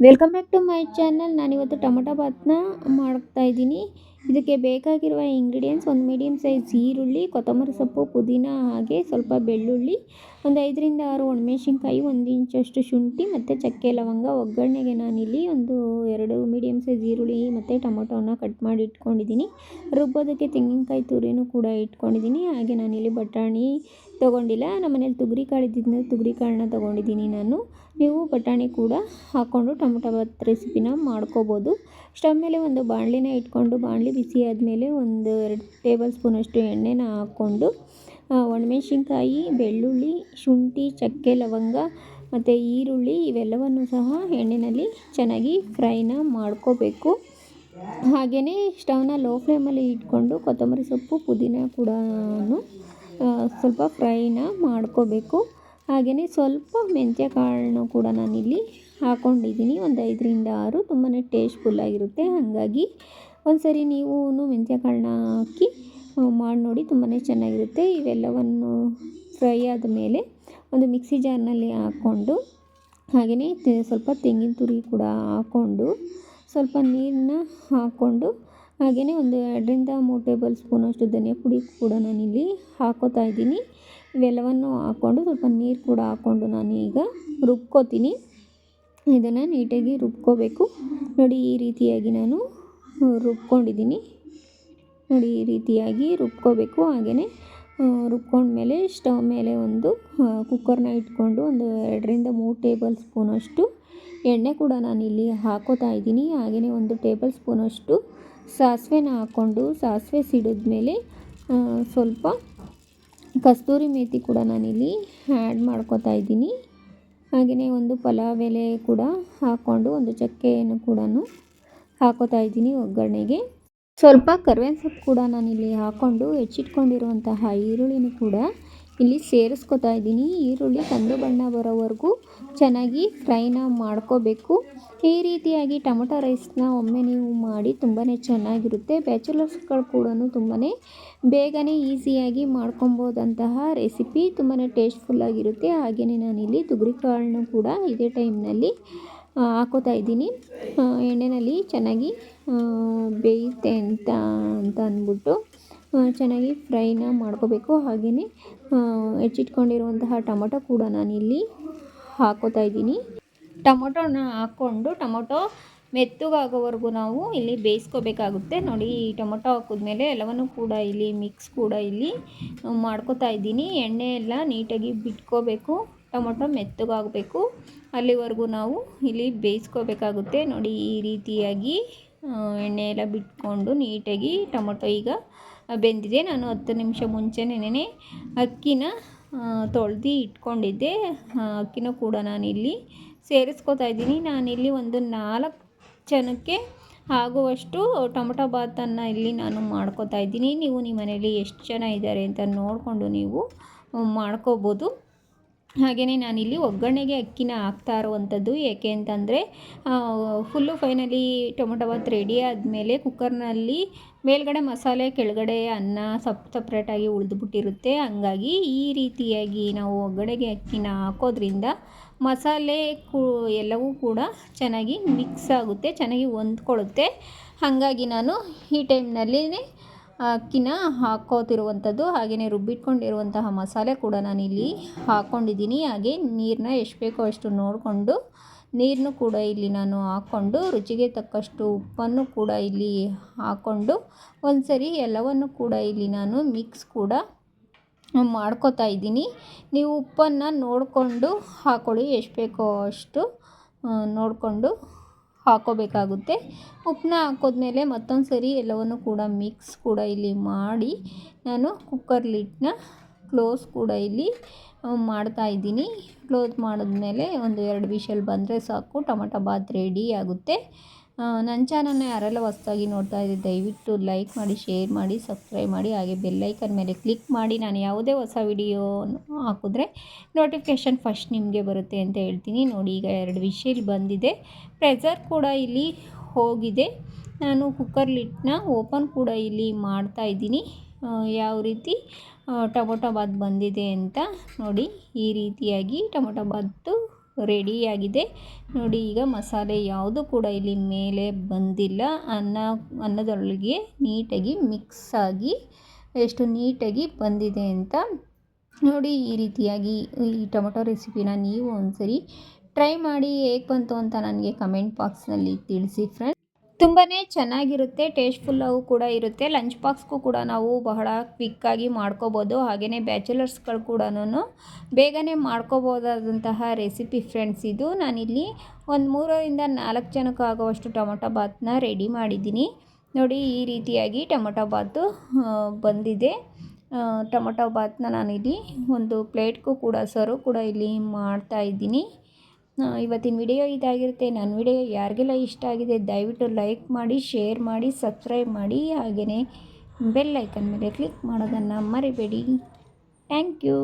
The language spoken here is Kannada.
Welcome back to my channel ನಾನಿವತ್ತು ಟೊಮೊಟೊ ಭಾತ್ನ ಮಾಡ್ತಾ ಇದ್ದೀನಿ. ಇದಕ್ಕೆ ಬೇಕಾಗಿರುವ ಇಂಗ್ರೀಡಿಯೆಂಟ್ಸ್ ಒಂದು ಮೀಡಿಯಮ್ ಸೈಜ್ ಈರುಳ್ಳಿ, ಕೊತ್ತಂಬರಿ ಸೊಪ್ಪು, ಪುದೀನ ಹಾಗೆ ಸ್ವಲ್ಪ ಬೆಳ್ಳುಳ್ಳಿ, ಒಂದು ಐದರಿಂದ ಆರು ಒಣಮೆಣಸಿನ್ಕಾಯಿ, ಒಂದು ಇಂಚಷ್ಟು ಶುಂಠಿ ಮತ್ತು ಚಕ್ಕೆ, ಲವಂಗ, ಒಗ್ಗರಣೆಗೆ ನಾನಿಲ್ಲಿ ಒಂದು ಎರಡು ಮೀಡಿಯಮ್ ಸೈಜ್ ಈರುಳ್ಳಿ ಮತ್ತು ಟೊಮೊಟೊನ ಕಟ್ ಮಾಡಿ ಇಟ್ಕೊಂಡಿದ್ದೀನಿ. ರುಬ್ಬೋದಕ್ಕೆ ತೆಂಗಿನಕಾಯಿ ತುರಿನೂ ಕೂಡ ಇಟ್ಕೊಂಡಿದ್ದೀನಿ. ಹಾಗೆ ನಾನಿಲ್ಲಿ ಬಟಾಣಿ ತೊಗೊಂಡಿಲ್ಲ. ನಮ್ಮ ಮನೇಲಿ ತುಗರಿ ಕಾಳು ಇದ್ದಿದ್ದರಿಂದ ತುಗರಿ ಕಾಳನ್ನ ತೊಗೊಂಡಿದ್ದೀನಿ ನಾನು. ನೀವು ಬಟಾಣಿ ಕೂಡ ಹಾಕ್ಕೊಂಡು ಟೊಮೊಟೊ ಬಾತ್ ರೆಸಿಪಿನ ಮಾಡ್ಕೋಬೋದು. ಸ್ಟವ್ ಮೇಲೆ ಒಂದು ಬಾಣಲಿನ ಇಟ್ಕೊಂಡು, ಬಾಣಲಿ ಬಿಸಿ ಆದಮೇಲೆ ಒಂದು ಎರಡು ಟೇಬಲ್ ಸ್ಪೂನಷ್ಟು ಎಣ್ಣೆನ ಹಾಕ್ಕೊಂಡು ಒಣಮೆಣ್ಸಿನ್ಕಾಯಿ, ಬೆಳ್ಳುಳ್ಳಿ, ಶುಂಠಿ, ಚಕ್ಕೆ, ಲವಂಗ ಮತ್ತು ಈರುಳ್ಳಿ ಇವೆಲ್ಲವನ್ನು ಸಹ ಎಣ್ಣೆಯಲ್ಲಿ ಚೆನ್ನಾಗಿ ಫ್ರೈನ ಮಾಡ್ಕೋಬೇಕು. ಹಾಗೆಯೇ ಸ್ಟವ್ನ ಲೋ ಫ್ಲೇಮಲ್ಲಿ ಇಟ್ಕೊಂಡು ಕೊತ್ತಂಬರಿ ಸೊಪ್ಪು, ಪುದೀನ ಕೂಡ ಸ್ವಲ್ಪ ಫ್ರೈನ ಮಾಡ್ಕೋಬೇಕು. ಹಾಗೆಯೇ ಸ್ವಲ್ಪ ಮೆಂತ್ಯ ಕಾಳನ್ನು ಕೂಡ ನಾನಿಲ್ಲಿ ಹಾಕ್ಕೊಂಡಿದ್ದೀನಿ ಒಂದು ಐದರಿಂದ ಆರು ತುಂಬಾ ಟೇಸ್ಟ್ಫುಲ್ಲಾಗಿರುತ್ತೆ ಹಾಗಾಗಿ ಒಂದು ಸರಿ ನೀವು ಮೆಂತ್ಯ ಕಾಳನ್ನ ಹಾಕಿ ಮಾಡಿ ನೋಡಿ ತುಂಬಾ ಚೆನ್ನಾಗಿರುತ್ತೆ. ಇವೆಲ್ಲವನ್ನು ಫ್ರೈ ಆದ ಮೇಲೆ ಒಂದು ಮಿಕ್ಸಿ ಜಾರ್ನಲ್ಲಿ ಹಾಕ್ಕೊಂಡು ಹಾಗೆಯೇ ಸ್ವಲ್ಪ ತೆಂಗಿನ ತುರಿ ಕೂಡ ಹಾಕ್ಕೊಂಡು, ಸ್ವಲ್ಪ ನೀರನ್ನ ಹಾಕ್ಕೊಂಡು ಹಾಗೆಯೇ ಒಂದು ಎರಡರಿಂದ ಮೂರು ಟೇಬಲ್ ಸ್ಪೂನಷ್ಟು ಧನಿಯಾ ಪುಡಿ ಕೂಡ ನಾನಿಲ್ಲಿ ಹಾಕೋತಾ ಇದ್ದೀನಿ. ಇವೆಲ್ಲವನ್ನು ಹಾಕ್ಕೊಂಡು ಸ್ವಲ್ಪ ನೀರು ಕೂಡ ಹಾಕ್ಕೊಂಡು ನಾನು ಈಗ ರುಬ್ಕೋತೀನಿ. ಇದನ್ನು ನೀಟಾಗಿ ರುಬ್ಕೋಬೇಕು. ನೋಡಿ, ಈ ರೀತಿಯಾಗಿ ನಾನು ರುಬ್ಕೊಂಡಿದ್ದೀನಿ. ನೋಡಿ, ಈ ರೀತಿಯಾಗಿ ರುಬ್ಕೋಬೇಕು. ಹಾಗೆಯೇ ರುಬ್ಕೊಂಡ್ಮೇಲೆ ಸ್ಟವ್ ಮೇಲೆ ಒಂದು ಕುಕ್ಕರ್ನ ಇಟ್ಕೊಂಡು ಒಂದು ಎರಡರಿಂದ ಮೂರು ಟೇಬಲ್ ಸ್ಪೂನಷ್ಟು ಎಣ್ಣೆ ಕೂಡ ನಾನಿಲ್ಲಿ ಹಾಕೋತಾ ಇದ್ದೀನಿ. ಹಾಗೆಯೇ ಒಂದು ಟೇಬಲ್ ಸ್ಪೂನಷ್ಟು ಸಾಸಿವೆನ ಹಾಕ್ಕೊಂಡು, ಸಾಸಿವೆ ಸಿಡಿದ್ಮೇಲೆ ಸ್ವಲ್ಪ ಕಸ್ತೂರಿ ಮೇಥಿ ಕೂಡ ನಾನಿಲ್ಲಿ ಆ್ಯಡ್ ಮಾಡ್ಕೋತಾ ಇದ್ದೀನಿ. ಹಾಗೆಯೇ ಒಂದು ಪಲಾವ್ ಎಲೆ ಕೂಡ ಹಾಕ್ಕೊಂಡು ಒಂದು ಚಕ್ಕೆಯನ್ನು ಕೂಡ ಹಾಕೋತಾ ಇದ್ದೀನಿ ಒಗ್ಗರಣೆಗೆ. ಸ್ವಲ್ಪ ಕರ್ಬೇವಿನ ಸೊಪ್ಪು ಕೂಡ ನಾನಿಲ್ಲಿ ಹಾಕ್ಕೊಂಡು ಹೆಚ್ಚಿಟ್ಕೊಂಡಿರುವಂತಹ ಈರುಳ್ಳಿನೂ ಕೂಡ ಇಲ್ಲಿ ಸೇರಿಸ್ಕೊತಾ ಇದ್ದೀನಿ. ಈರುಳ್ಳಿ ಕಂದು ಬಣ್ಣ ಬರೋವರೆಗೂ ಚೆನ್ನಾಗಿ ಫ್ರೈನ ಮಾಡ್ಕೋಬೇಕು. ಈ ರೀತಿಯಾಗಿ ಟೊಮೊಟೊ ರೈಸ್ನ ಒಮ್ಮೆ ನೀವು ಮಾಡಿ ತುಂಬಾ ಚೆನ್ನಾಗಿರುತ್ತೆ. ಬ್ಯಾಚುಲರ್ಸ್ಗಳು ಕೂಡ ತುಂಬಾ ಬೇಗನೆ ಈಸಿಯಾಗಿ ಮಾಡ್ಕೊಬೋದಂತಹ ರೆಸಿಪಿ ತುಂಬಾ ಟೇಸ್ಟ್ಫುಲ್ಲಾಗಿರುತ್ತೆ ಹಾಗೆಯೇ ನಾನಿಲ್ಲಿ ಕಾಳನ್ನು ಕೂಡ ಇದೇ ಟೈಮ್ನಲ್ಲಿ ಹಾಕೋತಾ ಇದ್ದೀನಿ. ಎಣ್ಣೆಯಲ್ಲಿ ಚೆನ್ನಾಗಿ ಬೇಯುತ್ತೆ ಅಂತ ಅಂತ ಅಂದ್ಬಿಟ್ಟು ಚೆನ್ನಾಗಿ ಫ್ರೈನ ಮಾಡ್ಕೋಬೇಕು. ಹಾಗೆಯೇ ಹೆಚ್ಚಿಟ್ಕೊಂಡಿರುವಂತಹ ಟೊಮೊಟೊ ಕೂಡ ನಾನಿಲ್ಲಿ ಹಾಕೋತಾ ಇದ್ದೀನಿ. ಟೊಮೊಟೊನ ಹಾಕ್ಕೊಂಡು, ಟೊಮೊಟೊ ಮೆತ್ತಗಾಗೋವರೆಗೂ ನಾವು ಇಲ್ಲಿ ಬೇಯಿಸ್ಕೋಬೇಕಾಗುತ್ತೆ. ನೋಡಿ, ಈ ಟೊಮೊಟೊ ಹಾಕಿದ್ಮೇಲೆ ಎಲ್ಲವನ್ನು ಕೂಡ ಇಲ್ಲಿ, ಮಿಕ್ಸ್ ಕೂಡ ಇಲ್ಲಿ ಮಾಡ್ಕೋತಾ ಇದ್ದೀನಿ. ಎಣ್ಣೆ ಎಲ್ಲ ನೀಟಾಗಿ ಬಿಟ್ಕೋಬೇಕು. ಟೊಮೊಟೊ ಮೆತ್ತಗಾಗಬೇಕು. ಅಲ್ಲಿವರೆಗೂ ನಾವು ಇಲ್ಲಿ ಬೇಯಿಸ್ಕೋಬೇಕಾಗುತ್ತೆ. ನೋಡಿ, ಈ ರೀತಿಯಾಗಿ ಎಣ್ಣೆ ಎಲ್ಲ ಬಿಟ್ಕೊಂಡು ನೀಟಾಗಿ ಟೊಮೊಟೊ ಈಗ ಬೆಂದಿದೆ. ನಾನು ಹತ್ತು ನಿಮಿಷ ಮುಂಚೆನೇ ಅಕ್ಕಿನ ತೊಳ್ದು ಇಟ್ಕೊಂಡಿದ್ದೆ. ಅಕ್ಕಿನೂ ಕೂಡ ನಾನಿಲ್ಲಿ ಸೇರಿಸ್ಕೋತಾ ಇದ್ದೀನಿ. ನಾನಿಲ್ಲಿ ಒಂದು ನಾಲ್ಕು ಜನಕ್ಕೆ ಆಗುವಷ್ಟು ಟೊಮೊಟೊ ಬಾತನ್ನು ಇಲ್ಲಿ ನಾನು ಮಾಡ್ಕೋತಾ ಇದ್ದೀನಿ. ನೀವು ನಿಮ್ಮ ಮನೇಲಿ ಎಷ್ಟು ಜನ ಇದ್ದಾರೆ ಅಂತ ನೋಡಿಕೊಂಡು ನೀವು ಮಾಡ್ಕೋಬೋದು. ಹಾಗೆಯೇ ನಾನಿಲ್ಲಿ ಒಗ್ಗರಣೆಗೆ ಅಕ್ಕಿನ ಹಾಕ್ತಾ ಇರುವಂಥದ್ದು. ಏಕೆ ಅಂತಂದರೆ full finally tomato bath ready ಆದಮೇಲೆ ಕುಕ್ಕರ್ನಲ್ಲಿ ಮೇಲ್ಗಡೆ ಮಸಾಲೆ, ಕೆಳಗಡೆ ಅನ್ನ ಸಪ್ ಸಪ್ರೇಟಾಗಿ ಉಳಿದುಬಿಟ್ಟಿರುತ್ತೆ. ಹಂಗಾಗಿ ಈ ರೀತಿಯಾಗಿ ನಾವು ಒಗ್ಗರಣೆಗೆ ಅಕ್ಕಿನ ಹಾಕೋದ್ರಿಂದ ಮಸಾಲೆ ಕೂ, ಎಲ್ಲವೂ ಕೂಡ ಚೆನ್ನಾಗಿ ಮಿಕ್ಸ್ ಆಗುತ್ತೆ, ಚೆನ್ನಾಗಿ ಹೊಂದ್ಕೊಳ್ಳುತ್ತೆ. ಹಾಗಾಗಿ ನಾನು ಈ ಟೈಮ್ನಲ್ಲಿ ಅಕ್ಕಿನ ಹಾಕೋತಿರುವಂಥದ್ದು ಹಾಗೆಯೇ ರುಬ್ಬಿಟ್ಕೊಂಡಿರುವಂತಹ ಮಸಾಲೆ ಕೂಡ ನಾನಿಲ್ಲಿ ಹಾಕ್ಕೊಂಡಿದ್ದೀನಿ ಹಾಗೆ ನೀರನ್ನ ಎಷ್ಟು ಬೇಕೋ ಅಷ್ಟು ನೋಡಿಕೊಂಡು ನೀರನ್ನು ಕೂಡ ಇಲ್ಲಿ ನಾನು ಹಾಕ್ಕೊಂಡು, ರುಚಿಗೆ ತಕ್ಕಷ್ಟು ಉಪ್ಪನ್ನು ಕೂಡ ಇಲ್ಲಿ ಹಾಕ್ಕೊಂಡು ಒಂದು ಸರಿ ಎಲ್ಲವನ್ನು ಕೂಡ ಇಲ್ಲಿ ನಾನು ಮಿಕ್ಸ್ ಕೂಡ ಮಾಡ್ಕೋತಾ ಇದ್ದೀನಿ. ನೀವು ಉಪ್ಪನ್ನು ನೋಡಿಕೊಂಡು ಹಾಕ್ಕೊಳ್ಳಿ ಎಷ್ಟು ಬೇಕೋ ಅಷ್ಟು ನೋಡಿಕೊಂಡು ಹಾಕೋಬೇಕಾಗುತ್ತೆ. ಉಪ್ಪನ್ನ ಹಾಕೋದ್ಮೇಲೆ ಮತ್ತೊಂದು ಸರಿ ಎಲ್ಲವನ್ನು ಕೂಡ ಮಿಕ್ಸ್ ಕೂಡ ಇಲ್ಲಿ ಮಾಡಿ ನಾನು ಕುಕ್ಕರ್ ಲಿಟ್ನ ಕ್ಲೋಸ್ ಕೂಡ ಇಲ್ಲಿ ಮಾಡ್ತಾ ಇದ್ದೀನಿ. ಕ್ಲೋಸ್ ಮಾಡಿದ್ಮೇಲೆ ಒಂದು ಎರಡು ವಿಷಲ್ ಬಂದರೆ ಸಾಕು, ಟೊಮಟೊ ಬಾತ್ ರೆಡಿ ಆಗುತ್ತೆ. ನನ್ನ ಚಾನಲ್ನ ಯಾರೆಲ್ಲ ಹೊಸದಾಗಿ ನೋಡ್ತಾ ಇದ್ದೀವಿ ದಯವಿಟ್ಟು ಲೈಕ್ ಮಾಡಿ ಶೇರ್ ಮಾಡಿ ಸಬ್ಸ್ಕ್ರೈಬ್ ಮಾಡಿ, ಹಾಗೆ ಬೆಲ್ಲೈಕನ್ ಮೇಲೆ ಕ್ಲಿಕ್ ಮಾಡಿ. ನಾನು ಯಾವುದೇ ಹೊಸ ವಿಡಿಯೋ ಹಾಕಿದ್ರೆ ನೋಟಿಫಿಕೇಷನ್ ಫಸ್ಟ್ ನಿಮಗೆ ಬರುತ್ತೆ ಅಂತ ಹೇಳ್ತೀನಿ. ನೋಡಿ, ಈಗ ಎರಡು ವಿಷಲ್ ಬಂದಿದೆ. ಪ್ರೆಸರ್ ಕೂಡ ಇಲ್ಲಿ ಹೋಗಿದೆ. ನಾನು ಕುಕ್ಕರ್ ಲಿಟ್ನ ಓಪನ್ ಕೂಡ ಇಲ್ಲಿ ಮಾಡ್ತಾ ಇದ್ದೀನಿ. ಯಾವ ರೀತಿ? ಟೊಮೊಟೊ ಬಾತ್ ಬಂದಿದೆ ಅಂತ ನೋಡಿ. ಈ ರೀತಿಯಾಗಿ ಟೊಮೊಟೊ ಬಾತು ರೆಡಿಯಾಗಿದೆ. ನೋಡಿ, ಈಗ ಮಸಾಲೆ ಯಾವುದು ಕೂಡ ಇಲ್ಲಿ ಮೇಲೆ ಬಂದಿಲ್ಲ. ಅನ್ನ, ಅನ್ನದೊಳಗೆ ನೀಟಾಗಿ ಮಿಕ್ಸ್ ಆಗಿ, ಎಷ್ಟು ನೀಟಾಗಿ ಬಂದಿದೆ ಅಂತ ನೋಡಿ, ಈ ರೀತಿಯಾಗಿ ಈ ಟೊಮೊಟೊ ರೆಸಿಪಿನ ನೀವು ಒಂದ್ಸರಿ ಟ್ರೈ ಮಾಡಿ. ಹೇಗೆ ಬಂತು ಅಂತ ನನಗೆ ಕಮೆಂಟ್ ಬಾಕ್ಸ್ನಲ್ಲಿ ತಿಳಿಸಿ ಫ್ರೆಂಡ್ ತುಂಬಾ ಚೆನ್ನಾಗಿರುತ್ತೆ ಟೇಸ್ಟ್ಫುಲ್ಲಾಗೂ ಕೂಡ ಇರುತ್ತೆ. ಲಂಚ್ ಬಾಕ್ಸ್ಗೂ ಕೂಡ ನಾವು ಬಹಳ ಕ್ವಿಕ್ಕಾಗಿ ಮಾಡ್ಕೋಬೋದು. ಹಾಗೆಯೇ ಬ್ಯಾಚುಲರ್ಸ್ಗಳು ಕೂಡ ಬೇಗನೆ ಮಾಡ್ಕೋಬೋದಾದಂತಹ ರೆಸಿಪಿ ಫ್ರೆಂಡ್ಸ್ ಇದು. ನಾನಿಲ್ಲಿ ಒಂದು ಮೂರರಿಂದ ನಾಲ್ಕು ಜನಕ್ಕೆ ಆಗುವಷ್ಟು ಟೊಮೊಟೊ ಬಾತನ್ನ ರೆಡಿ ಮಾಡಿದ್ದೀನಿ. ನೋಡಿ, ಈ ರೀತಿಯಾಗಿ ಟೊಮೊಟೊ ಬಾತು ಬಂದಿದೆ. ಟೊಮೊಟೊ ಬಾತನ್ನ ನಾನಿಲ್ಲಿ ಒಂದು ಪ್ಲೇಟ್ಗೂ ಕೂಡ, ಸರ್ವ್ ಕೂಡ ಇಲ್ಲಿ ಮಾಡ್ತಾ ಇದ್ದೀನಿ. ಇವತ್ತಿನ ವಿಡಿಯೋ ಇದಾಗಿರುತ್ತೆ. ನನ್ನ ವಿಡಿಯೋ ಯಾರಿಗೆಲ್ಲ ಇಷ್ಟ ಆಗಿದೆ, ದಯವಿಟ್ಟು ಲೈಕ್ ಮಾಡಿ ಶೇರ್ ಮಾಡಿ ಸಬ್ಸ್ಕ್ರೈಬ್ ಮಾಡಿ. ಹಾಗೆಯೇ ಬೆಲ್ ಐಕನ್ ಮೇಲೆ ಕ್ಲಿಕ್ ಮಾಡೋದನ್ನು ಮರಿಬೇಡಿ. Thank you